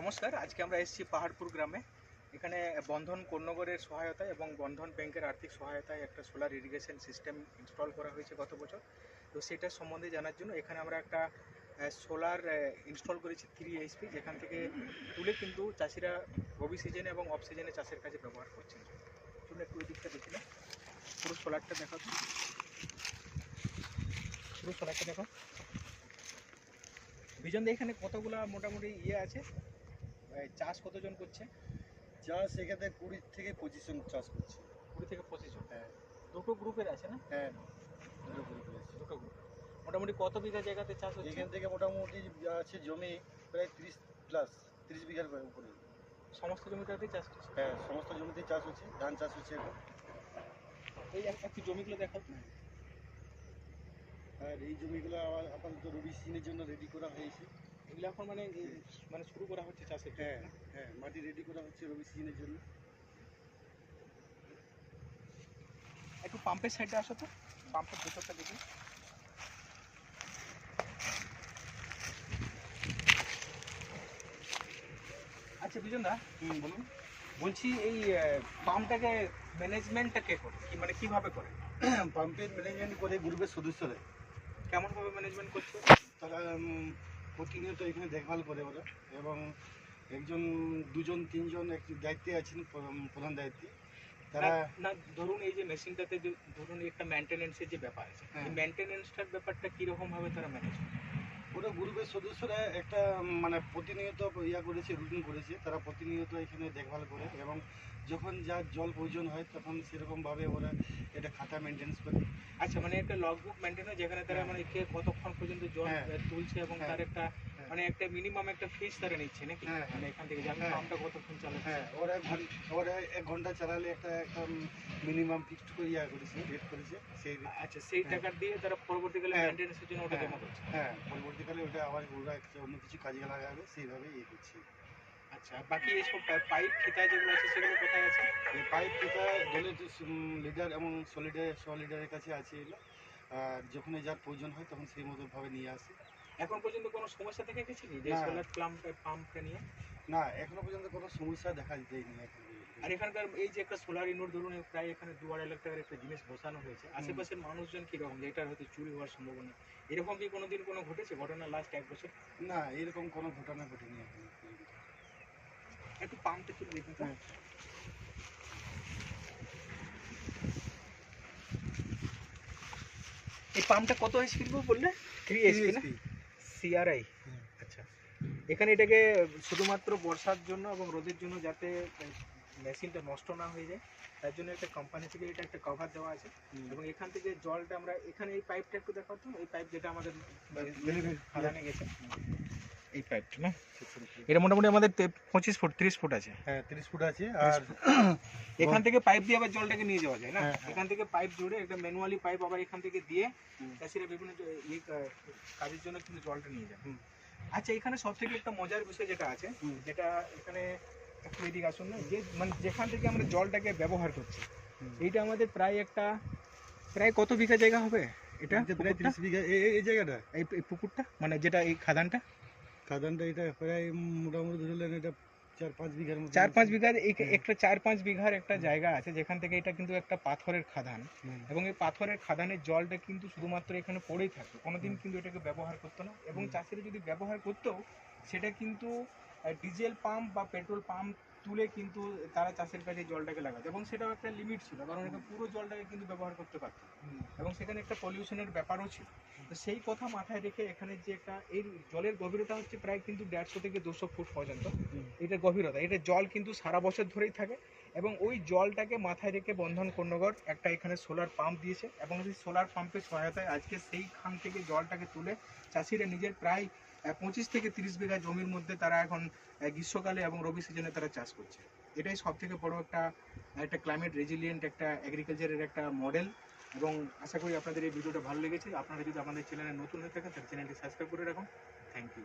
নমস্কার, আজকে আমরা এসেছি পাহাড়পুর গ্রামে। এখানে বন্ধন কর্ণগরের সহায়তায় এবং বন্ধন ব্যাংকের আর্থিক সহায়তায় একটা সোলার ইরিগেশন সিস্টেম ইনস্টল করা হয়েছে গত বছর। তো সেটার সম্বন্ধে জানার জন্য এখানে আমরা একটা সোলার ইনস্টল করেছি থ্রি এইচপি যেখান থেকে তুলে কিন্তু চাষিরা রবি সিজনে এবং অফ সিজনে চাষের কাজে ব্যবহার করছেন। চলুন একটু ওই দিকটা দেখি না পুরো সোলারটা দেখো। পুরো সোলারটা দেখো বিজন এখানে কতগুলা মোটামুটি ইয়ে আছে। চাষ কতজন করছে? চাষ এখানে কুড়ি থেকে পঁচিশ জন চাষ করছে। কুড়ি থেকে পঁচিশ জন হ্যাঁ। দুটো গ্রুপের আছে না? হ্যাঁ দুটো করে আছে। দুটো গ্রুপ। মোটামুটি কত বিঘা জায়গাতে চাষ হচ্ছে? এখান থেকে মোটামুটি আছে জমি প্রায় তিরিশ প্লাস তিরিশ বিঘার উপরে। সমস্ত জমিটাতেই চাষ হচ্ছে? হ্যাঁ সমস্ত জমিতেই চাষ হচ্ছে ধান চাষ হচ্ছে এখন। এই এক- একটু জমিগুলো দেখাও তো। আর এই জমিগুলো আবার আপাতত রবি সিজনের জন্য রেডি করা হয়েছে। এগুলো এখন মানে মানে শুরু করা হচ্ছে চাষের হ্যাঁ হ্যাঁ মাটি রেডি করা হচ্ছে রবি সিজনের জন্য। একটু পাম্পের সাইডে আসো তো পাম্পের ভেতরটা দেখি। আচ্ছা বিজন দা হুম বলুন। বলছি এই পাম্পটাকে ম্যানেজমেন্টটা কে করে? কি মানে কীভাবে করে? পাম্পের ম্যানেজমেন্ট করে গ্রুপের সদস্যরা। কেমন ভাবে ম্যানেজমেন্ট করছে? তারা প্রতিনিয়ত এখানে দেখভাল করে ওরা। এবং একজন দুজন তিনজন একটি দায়িত্বে আছেন প্রধান- দায়িত্বে। তারা না- ধরুন এই যে মেশিনটাতে যে ধরুন একটা মেনটেনেন্সের যে ব্যাপার আছে হ্যাঁ। মেনটেনেন্সটার ব্যাপারটা কীরকম ভাবে তারা ম্যানেজ করে? পুরো গ্রুপের সদস্যরা একটা মানে প্রতিনিয়ত ইয়া করেছে রুটিন করেছে তারা প্রতিনিয়ত এখানে দেখভাল করে এবং যখন যা জল প্রয়োজন হয় তখন সেরকমভাবে ওরা এটা খাতা মেনটেন্স করে আচ্ছা মানে একটা লগ বুক মেনটেন হয় যেখানে তারা হ্যাঁ। মানে কে কতক্ষণ পর্যন্ত জল হ্যাঁ। তুলছে এবং হ্যাঁ। তার একটা। মানে একটা মিনিমাম একটা ফিস তারা নিচ্ছে নাকি হ্যাঁ, হ্যাঁ। মানে এখান থেকে আমি হ্যাঁ। পাম্পটা কতক্ষণ চালাচ্ছি হ্যাঁ ওরা ওরা এক ঘণ্টা চালালে একটা একটা মিনিমাম ফিক্সড করে ইয়া করেছে রেট করেছে সেই আচ্ছা সেই হ্যাঁ। টাকা দিয়ে তারা পরবর্তীকালে হ্যাঁ। মেনটেন্সের জন্য ওটা হ্যাঁ। জমা করছে হ্যাঁ পরবর্তীকালে ওটা আবার ওরা একটা অন্য কিছু কাজে লাগাবে সেইভাবে ইয়ে করছে আচ্ছা বাকি এইসব পাইপ ফিতা যেগুলো আছে সেগুলো কোথায় আছে এই পাইপ এটা দলের লিডার এবং সলিডার সলিডারের কাছে আছে এগুলো আর যখন যার প্রয়োজন হয় তখন সেই মতো ভাবে নিয়ে আসে এখন পর্যন্ত কোনো সমস্যা দেখা গেছে কি? যে সোলার প্লাম্প পাম্পটা নিয়ে? না এখনও পর্যন্ত কোনো সমস্যা দেখা দেয়নি আর এখানকার এই যে একটা সোলার ইনভার ধরুন প্রায় এখানে দু আড়াই লাখ টাকার একটা জিনিস বসানো হয়েছে। আশেপাশের মানুষজন কীরকম? যে এটার হয়তো চুরি হওয়ার সম্ভাবনা। এরকম কি কোনোদিন কোনো ঘটেছে? ঘটনা লাস্ট এক বছর? না এরকম কোনো ঘটনা ঘটেনি একটু পাম্পটা তুলে দেখুন হ্যাঁ। এই পাম্পটা কত এইচপি বললে? থ্রি এইচপি না? সিআরআই। আচ্ছা। এখানে এটাকে শুধুমাত্র বর্ষার জন্য এবং রোদের জন্য যাতে মেশিনটা নষ্ট না হয়ে যায় তার জন্য একটা কোম্পানি থেকে এটা একটা কভার দেওয়া আছে। এবং এখান থেকে জলটা আমরা এখানে এই পাইপটা একটু দেখাও তো এই পাইপ যেটা আমাদের গেছে। এই পাইপটা না? এটা মোটামুটি আমাদের পঁচিশ ফুট তিরিশ ফুট আছে। হ্যাঁ তিরিশ ফুট আছে আর এখান থেকে পাইপ দিয়ে আবার জলটাকে নিয়ে যাওয়া যায় না? হ্যাঁ, হ্যাঁ। এখান থেকে পাইপ জুড়ে একটা ম্যানুয়ালি পাইপ আবার এখান থেকে দিয়ে চাষিরা বিভিন্ন কাজের জন্য কিন্তু জলটা নিয়ে যায়। আচ্ছা এখানে সব থেকে একটা মজার বিষয় যেটা আছে যেটা এখানে একটু এদিকে আসুন না যে মানে যেখান থেকে আমরা জলটাকে ব্যবহার করছি। এইটা আমাদের প্রায় একটা প্রায় কত বিঘা জায়গা হবে এটা প্রায়? তিরিশ বিঘা এই- জায়গাটা এই পুকুরটা? মানে যেটা এই খাদানটা? খাদানটা এটা প্রায় মোটামুটি ধরলেন এটা চার পাঁচ বিঘার মতো চার পাঁচ বিঘার এই একটা চার পাঁচ বিঘার একটা জায়গা আছে যেখান থেকে এটা কিন্তু একটা পাথরের খাদান। এবং এই পাথরের খাদানের জলটা কিন্তু শুধুমাত্র এখানে পড়েই থাকতো কোনোদিন কিন্তু এটাকে ব্যবহার করতো না। এবং চাষিরা যদি ব্যবহার করতো সেটা কিন্তু ডিজেল পাম্প বা পেট্রোল পাম্প তুলে কিন্তু তারা চাষের কাজে জলটাকে লাগাতো এবং সেটাও একটা লিমিট ছিল কারণ এটা পুরো জলটাকে কিন্তু ব্যবহার করতে পারত। এবং সেখানে একটা পলিউশনের ব্যাপারও ছিল। তো সেই কথা মাথায় রেখে এখানে যে একটা এই জলের গভীরতা হচ্ছে প্রায় কিন্তু দেড়শো থেকে দুশো ফুট পর্যন্ত। এটার এটা গভীরতা এটা জল কিন্তু সারা বছর ধরেই থাকে। এবং ওই জলটাকে মাথায় রেখে বন্ধন কর্ণগর একটা এখানে সোলার পাম্প দিয়েছে এবং সেই সোলার পাম্পের সহায়তায় আজকে সেই খান থেকে জলটাকে তুলে চাষিরা নিজের প্রায় পঁচিশ থেকে তিরিশ বিঘা জমির মধ্যে তারা এখন গ্রীষ্মকালে এবং রবি সিজনে তারা চাষ করছে। এটাই সব থেকে বড় একটা একটা ক্লাইমেট রেজিলিয়েন্ট একটা এগ্রিকালচারের একটা মডেল এবং আশা করি আপনাদের এই ভিডিওটা ভালো লেগেছে। আপনারা যদি আমাদের চ্যানেলে নতুন হয়ে থাকেন, তাহলে চ্যানেলটি সাবস্ক্রাইব করে রাখুন। Thank you